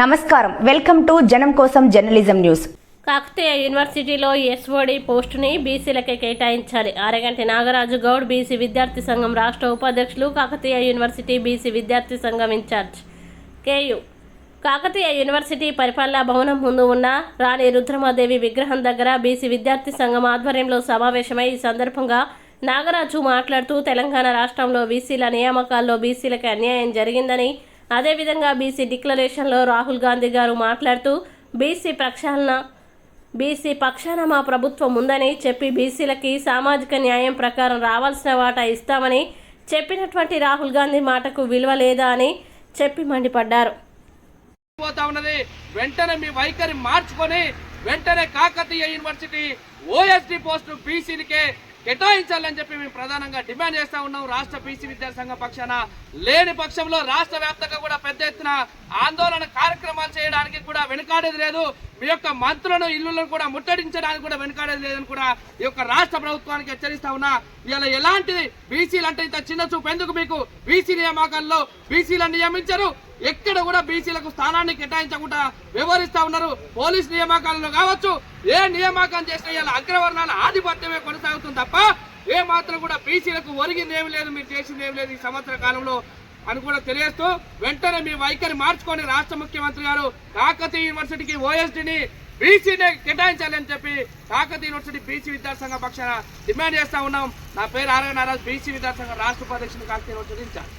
నమస్కారం. Welcome to జనం కోసం జర్నలిజం న్యూస్. కాకతీయ యూనివర్సిటీలో ఎస్ఓడి పోస్టుని బీసీలకే కేటాయించాలి. అరగంటి నాగరాజు గౌడ్ బీసీ విద్యార్థి సంఘం రాష్ట్ర ఉపాధ్యక్షులు కాకతీయ యూనివర్సిటీ బీసీ విద్యార్థి సంఘం ఇన్ఛార్జ్. కేయు. కాకతీయ యూనివర్సిటీ పరిపాలనా భవనం ముందు ఉన్న రాణి రుద్రమాదేవి విగ్రహం దగ్గర బీసీ విద్యార్థి సంఘం ఆధ్వర్యంలో సమావేశమై ఈ సందర్భంగా నాగరాజు మాట్లాడుతూ తెలంగాణ రాష్ట్రంలో బీసీల నియామకాల్లో బీసీలకు అన్యాయం జరిగిందని అదేవిధంగా బీసీ డిక్లరేషన్లో రాహుల్ గాంధీ గారు మాట్లాడుతూ బీసీ ప్రక్షాళన బీసీ పక్షాన మా ప్రభుత్వం ఉందని చెప్పి బీసీలకి సామాజిక న్యాయం ప్రకారం రావాల్సిన వాటా ఇస్తామని చెప్పినటువంటి రాహుల్ గాంధీ మాటకు విలువ లేదా అని చెప్పి మండిపడ్డారు. పోతా ఉన్నది. వెంటనే మీ వైఖరి మార్చుకొని వెంటనే కాకతీయ యూనివర్సిటీ ఓఎస్డి పోస్టు బీసీలకే కేటాయించాలని చెప్పి మేము ప్రధానంగా డిమాండ్ చేస్తా ఉన్నాం. రాష్ట్ర బీసీ విద్యాసంఘ పక్షాన లేని పక్షంలో రాష్ట్ర వ్యాప్తంగా కూడా పెద్ద ఎత్తున ఆందోళన కార్యక్రమాలు చేయడానికి కూడా వెనుకాడేది లేదు. మీ యొక్క మంత్రులను ఇల్లులను కూడా ముట్టడించడానికి కూడా వెనుకాడేది లేదని కూడా ఈ యొక్క రాష్ట్ర ప్రభుత్వానికి హెచ్చరిస్తా ఉన్నా. ఇలా ఎలాంటి బీసీలు అంటే ఇంత చిన్న చూపు? ఎందుకు మీకు బీసీ నియామకాల్లో బీసీలను నియమించరు? ఎక్కడ కూడా బీసీలకు స్థానాన్ని కేటాయించకుండా వ్యవహరిస్తా ఉన్నారు. పోలీస్ నియామకాలను కావచ్చు ఏ నియామకం చేసినా ఇలా అగ్రవర్ణాల ఆధిపత్యమే కొనసాగుతుంది తప్ప ఏ మాత్రం కూడా బీసీలకు ఒరిగింది ఏమి లేదు మీరు చేసింది ఏమి లేదు ఈ సంవత్సర కాలంలో అని కూడా తెలియస్తూ వెంటనే మీ వైఖరి మార్చుకొని రాష్ట్ర ముఖ్యమంత్రి గారు కాకతీయ యూనివర్సిటీకి ఓఎస్డీని బీసీనే కేటాయించాలని చెప్పి కాకతీయ యూనివర్సిటీ బీసీ విద్యాసంఘ పక్షాన డిమాండ్ చేస్తా ఉన్నాం. నా పేరు ఆరగ నారాజ్ బీసీ విద్యాసంఘ రాష్ట్ర ఉపాధ్యక్షుని కాకతీయ యూనివర్సిటీ ఇన్ఛార్జ్.